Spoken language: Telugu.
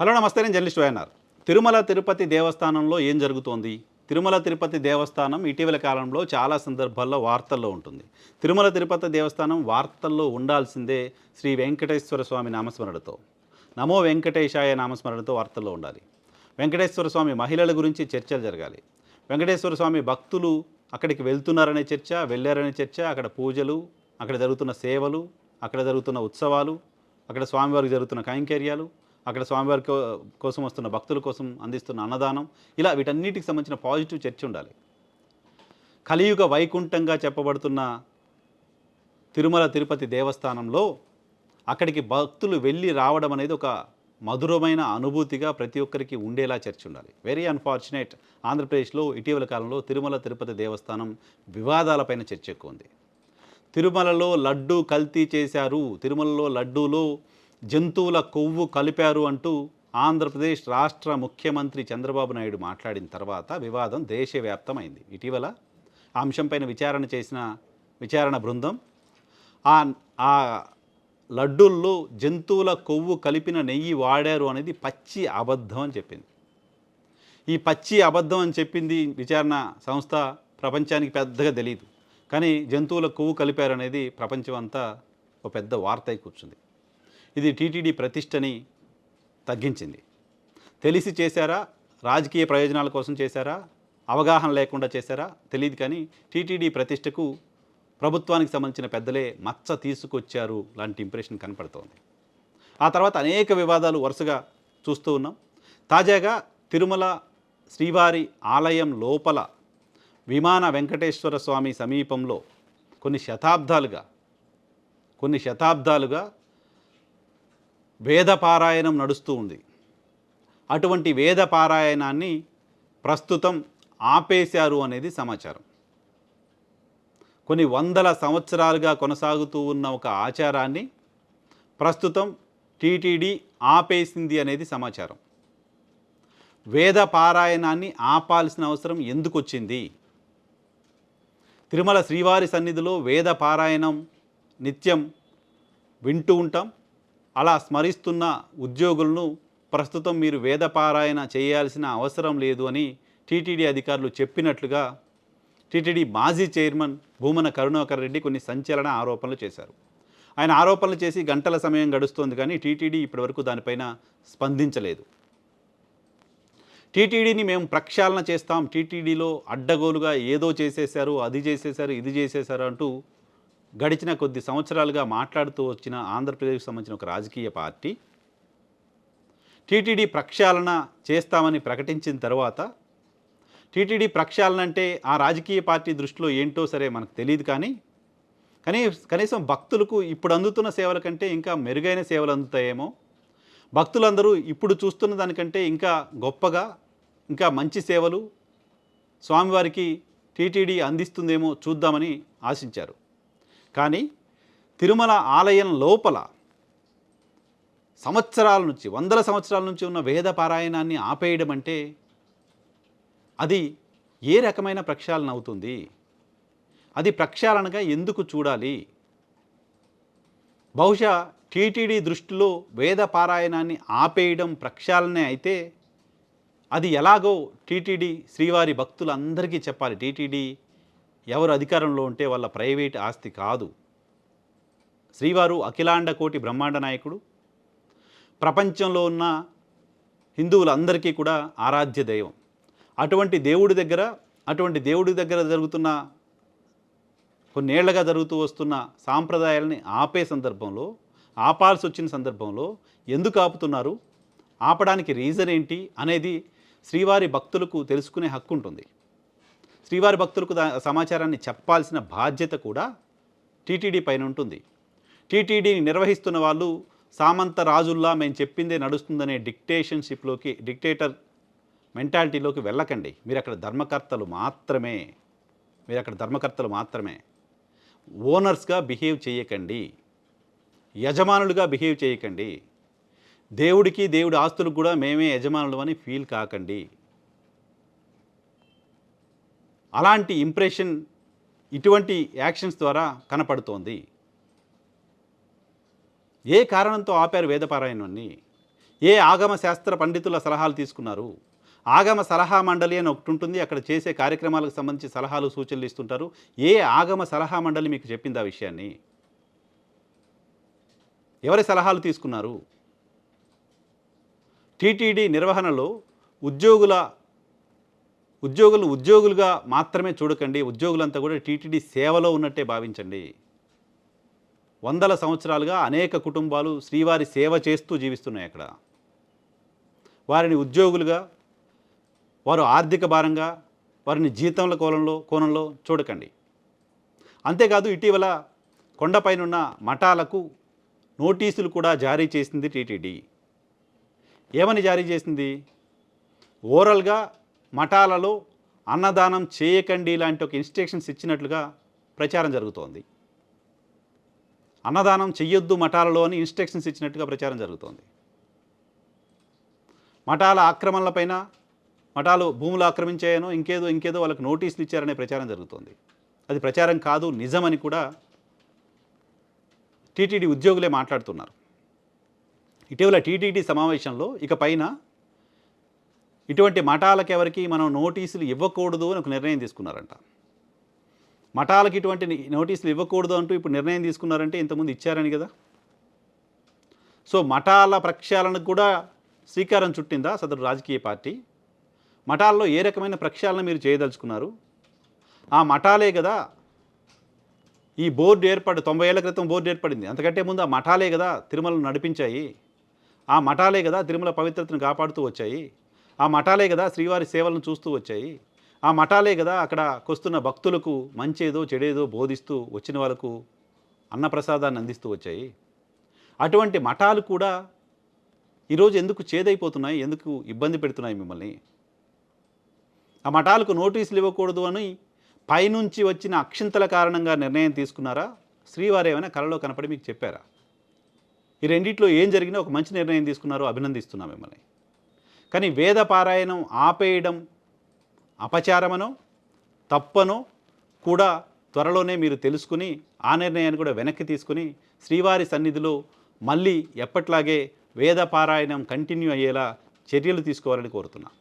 హలో నమస్తే నేను జర్నలిస్ట్ వైఎన్ఆర్. తిరుమల తిరుపతి దేవస్థానంలో ఏం జరుగుతోంది? తిరుమల తిరుపతి దేవస్థానం ఇటీవల కాలంలో చాలా సందర్భాల్లో వార్తల్లో ఉంటుంది. తిరుమల తిరుపతి దేవస్థానం వార్తల్లో ఉండాల్సిందే శ్రీ వెంకటేశ్వర స్వామి నామస్మరణతో. నమో వెంకటేశాయ నామస్మరణతో వార్తల్లో ఉండాలి. వెంకటేశ్వర స్వామి మహిళల గురించి చర్చలు జరగాలి. వెంకటేశ్వర స్వామి భక్తులు అక్కడికి వెళ్తున్నారనే చర్చ వెళ్ళారనే చర్చ అక్కడ పూజలు అక్కడ జరుగుతున్న సేవలు అక్కడ జరుగుతున్న ఉత్సవాలు అక్కడ స్వామివారికి జరుగుతున్న కైంకర్యాలు అక్కడ స్వామివారి కో- కోసం వస్తున్న భక్తుల కోసం అందిస్తున్న అన్నదానం ఇలా వీటన్నిటికి సంబంధించిన పాజిటివ్ చర్చ ఉండాలి. కలియుగ వైకుంఠంగా చెప్పబడుతున్న తిరుమల తిరుపతి దేవస్థానంలో అక్కడికి భక్తులు వెళ్ళి రావడం అనేది ఒక మధురమైన అనుభూతిగా ప్రతి ఒక్కరికి ఉండేలా చర్చ ఉండాలి. వెరీ అన్ఫార్చునేట్ ఆంధ్రప్రదేశ్లో ఇటీవల కాలంలో తిరుమల తిరుపతి దేవస్థానం వివాదాలపైన చర్చ ఎక్కువ ఉంది. తిరుమలలో లడ్డు కల్తీ చేశారు. తిరుమలలో లడ్డూలో జంతువుల కొవ్వు కలిపారు అంటూ ఆంధ్రప్రదేశ్ రాష్ట్ర ముఖ్యమంత్రి చంద్రబాబు నాయుడు మాట్లాడిన తర్వాత వివాదం దేశవ్యాప్తమైంది. ఇటీవల ఆ అంశంపైన విచారణ చేసిన విచారణ బృందం ఆ ఆ లడ్డూల్లో జంతువుల కొవ్వు కలిపిన నెయ్యి వాడారు అనేది పచ్చి అబద్ధం అని చెప్పింది. ఈ పచ్చి అబద్ధం అని చెప్పింది విచారణ సంస్థ ప్రపంచానికి పెద్దగా తెలియదు కానీ జంతువుల కొవ్వు కలిపారు అనేది ప్రపంచం అంతా ఒక పెద్ద వార్త అయి కూర్చుంది. ఇది టీటీడీ ప్రతిష్టని తగ్గించింది. తెలిసి చేశారా? రాజకీయ ప్రయోజనాల కోసం చేశారా? అవగాహన లేకుండా చేశారా? తెలియదు కానీ టీటీడీ ప్రతిష్టకు ప్రభుత్వానికి సంబంధించిన పెద్దలే మచ్చ తీసుకొచ్చారు లాంటి ఇంప్రెషన్ కనపడుతోంది. ఆ తర్వాత అనేక వివాదాలు వరుసగా చూస్తూ ఉన్నాం. తాజాగా తిరుమల శ్రీవారి ఆలయం లోపల విమాన వెంకటేశ్వర స్వామి సమీపంలో కొన్ని శతాబ్దాలుగా కొన్ని శతాబ్దాలుగా వేద పారాయణం నడుస్తూ ఉంది. అటువంటి వేద పారాయణాన్ని ప్రస్తుతం ఆపేశారు అనేది సమాచారం. కొన్ని వందల సంవత్సరాలుగా కొనసాగుతూ ఉన్న ఒక ఆచారాన్ని ప్రస్తుతం టీటీడీ ఆపేసింది అనేది సమాచారం. వేద పారాయణాన్ని ఆపాల్సిన అవసరం ఎందుకు వచ్చింది తిరుమల శ్రీవారి సన్నిధిలో వేద పారాయణం నిత్యం వింటూ ఉంటాం. అలా స్మరిస్తున్న ఉద్యోగులను ప్రస్తుతం మీరు వేదపారాయణ చేయాల్సిన అవసరం లేదు అని టీటీడీ అధికారులు చెప్పినట్లుగా టీటీడీ మాజీ చైర్మన్ భూమన కరుణాకర్ రెడ్డి కొన్ని సంచలన ఆరోపణలు చేశారు. ఆయన ఆరోపణలు చేసి గంటల సమయం గడుస్తోంది కానీ టీటీడీ ఇప్పటివరకు దానిపైన స్పందించలేదు. టీటీడీని మేము ప్రక్షాళన చేస్తాం టీటీడీలో అడ్డగోలుగా ఏదో చేసేశారు అది చేసేశారు ఇది చేసేశారు అంటూ గడిచిన కొద్ది సంవత్సరాలుగా మాట్లాడుతూ వచ్చిన ఆంధ్రప్రదేశ్కి సంబంధించిన ఒక రాజకీయ పార్టీ టీటీడీ ప్రక్షాళన చేస్తామని ప్రకటించిన తర్వాత టీటీడీ ప్రక్షాళన అంటే ఆ రాజకీయ పార్టీ దృష్టిలో ఏంటో సరే మనకు తెలియదు కానీ కానీ కనీసం భక్తులకు ఇప్పుడు అందుతున్న సేవల కంటే ఇంకా మెరుగైన సేవలు అందుతాయేమో. భక్తులందరూ ఇప్పుడు చూస్తున్న దానికంటే ఇంకా గొప్పగా ఇంకా మంచి సేవలు స్వామివారికి టీటీడీ అందిస్తుందేమో చూద్దామని ఆశించారు. కానీ తిరుమల ఆలయం లోపల సంవత్సరాల నుంచి వందల సంవత్సరాల నుంచి ఉన్న వేద పారాయణాన్ని ఆపేయడం అంటే అది ఏ రకమైన ప్రక్షాళన అవుతుంది? అది ప్రక్షాళనగా ఎందుకు చూడాలి? బహుశా టీటీడీ దృష్టిలో వేద పారాయణాన్ని ఆపేయడం ప్రక్షాళనే అయితే అది ఎలాగో టీటీడీ శ్రీవారి భక్తులందరికీ చెప్పాలి. టీటీడీ ఎవరు అధికారంలో ఉంటే వాళ్ళ ప్రైవేట్ ఆస్తి కాదు. శ్రీవారు అఖిలాండ కోటి బ్రహ్మాండ నాయకుడు. ప్రపంచంలో ఉన్న హిందువులందరికీ కూడా ఆరాధ్య దైవం. అటువంటి దేవుడి దగ్గర అటువంటి దేవుడి దగ్గర జరుగుతున్న కొన్నేళ్ళుగా జరుగుతూ వస్తున్న సాంప్రదాయాలని ఆపే సందర్భంలో ఆపాల్సి వచ్చిన సందర్భంలో ఎందుకు ఆపుతున్నారు? ఆపడానికి రీజన్ ఏంటి? అనేది శ్రీవారి భక్తులకు తెలుసుకునే హక్కు ఉంటుంది శ్రీవారి భక్తులకు సమాచారాన్ని చెప్పాల్సిన బాధ్యత కూడా టీటీడీ పైన ఉంటుంది. టీటీడీని నిర్వహిస్తున్న వాళ్ళు సామంత రాజుల్లా మేము చెప్పిందే నడుస్తుందనే డిక్టేషన్షిప్లోకి డిక్టేటర్ మెంటాలిటీలోకి వెళ్ళకండి. మీరు అక్కడ ధర్మకర్తలు మాత్రమే మీరు అక్కడ ధర్మకర్తలు మాత్రమే. ఓనర్స్గా బిహేవ్ చేయకండి. యజమానులుగా బిహేవ్ చేయకండి. దేవుడికి దేవుడి ఆస్తులకు కూడా మేమే యజమానులు అని ఫీల్ కాకండి. అలాంటి ఇంప్రెషన్ ఇటువంటి యాక్షన్స్ ద్వారా కనపడుతోంది. ఏ కారణంతో ఆపారు వేదపారాయణాన్ని ఏ ఆగమ శాస్త్ర పండితుల సలహాలు తీసుకున్నారు? ఆగమ సలహా మండలి అని ఒకటి ఉంటుంది అక్కడ చేసే కార్యక్రమాలకు సంబంధించి సలహాలు సూచనలు ఇస్తుంటారు. ఏ ఆగమ సలహా మండలి మీకు చెప్పింది ఆ విషయాన్ని? ఎవరి సలహాలు తీసుకున్నారు? టీటీడీ నిర్వహణలో ఉద్యోగుల ఉద్యోగులు ఉద్యోగులుగా మాత్రమే చూడకండి. ఉద్యోగులంతా కూడా టీటీడీ సేవలో ఉన్నట్టే భావించండి. వందల సంవత్సరాలుగా అనేక కుటుంబాలు శ్రీవారి సేవ చేస్తూ జీవిస్తున్నాయి అక్కడ. వారిని ఉద్యోగులుగా వారు ఆర్థిక భారంగా వారిని జీతంల కోణంలో కోణంలో చూడకండి. అంతేకాదు ఇటీవల కొండపైనున్న మఠాలకు నోటీసులు కూడా జారీ చేసింది టీటీడీ. ఏమని జారీ చేసింది? ఓరల్గా మఠాలలో అన్నదానం చేయకండి లాంటి ఒక ఇన్స్ట్రక్షన్స్ ఇచ్చినట్లుగా ప్రచారం జరుగుతోంది. అన్నదానం చెయ్యొద్దు మఠాలలో అని ఇన్స్ట్రక్షన్స్ ఇచ్చినట్టుగా ప్రచారం జరుగుతోంది. మఠాల ఆక్రమణలపైన మఠాలు భూములు ఆక్రమించాయనో ఇంకేదో ఇంకేదో వాళ్ళకి నోటీసులు ఇచ్చారనే ప్రచారం జరుగుతోంది. అది ప్రచారం కాదు నిజమని కూడా టీటీడీ ఉద్యోగులే మాట్లాడుతున్నారు. ఇటీవల టీటీడీ సమావేశంలో ఇక పైన ఇటువంటి మఠాలకు ఎవరికి మనం నోటీసులు ఇవ్వకూడదు అని ఒక నిర్ణయం తీసుకున్నారంట. మఠాలకు ఇటువంటి నోటీసులు ఇవ్వకూడదు అంటూ ఇప్పుడు నిర్ణయం తీసుకున్నారంటే ఇంతకుముందు ఇచ్చారని కదా? సో మఠాల ప్రక్షాళనకు కూడా శ్రీకారం చుట్టిందా సదరు రాజకీయ పార్టీ? మఠాల్లో ఏ రకమైన ప్రక్షాళన మీరు చేయదలుచుకున్నారు? ఆ మఠాలే కదా ఈ బోర్డు ఏర్పడి తొంభై ఏళ్ళ క్రితం బోర్డు ఏర్పడింది. అంతకంటే ముందు ఆ మఠాలే కదా తిరుమలను నడిపించాయి. ఆ మఠాలే కదా తిరుమల పవిత్రతను కాపాడుతూ వచ్చాయి. ఆ మఠాలే కదా శ్రీవారి సేవలను చూస్తూ వచ్చాయి. ఆ మఠాలే కదా అక్కడ కొస్తున్న భక్తులకు మంచేదో చెడేదో బోధిస్తూ వచ్చిన వాళ్ళకు అన్నప్రసాదాన్ని అందిస్తూ వచ్చాయి. అటువంటి మఠాలు కూడా ఈరోజు ఎందుకు చేదైపోతున్నాయి? ఎందుకు ఇబ్బంది పెడుతున్నాయి మిమ్మల్ని? ఆ మఠాలకు నోటీసులు ఇవ్వకూడదు అని పైనుంచి వచ్చిన అక్షింతల కారణంగా నిర్ణయం తీసుకున్నారా? శ్రీవారు ఏమైనా కలలో కనపడి మీకు చెప్పారా? ఈ రెండిట్లో ఏం జరిగినా ఒక మంచి నిర్ణయం తీసుకున్నారో అభినందిస్తున్నా మిమ్మల్ని. కానీ వేద పారాయణం ఆపేయడం అపచారమనో తప్పనో కూడా త్వరలోనే మీరు తెలుసుకుని ఆ నిర్ణయాన్ని కూడా వెనక్కి తీసుకుని శ్రీవారి సన్నిధిలో మళ్ళీ ఎప్పట్లాగే వేద పారాయణం కంటిన్యూ అయ్యేలా చర్యలు తీసుకోవాలని కోరుతున్నాను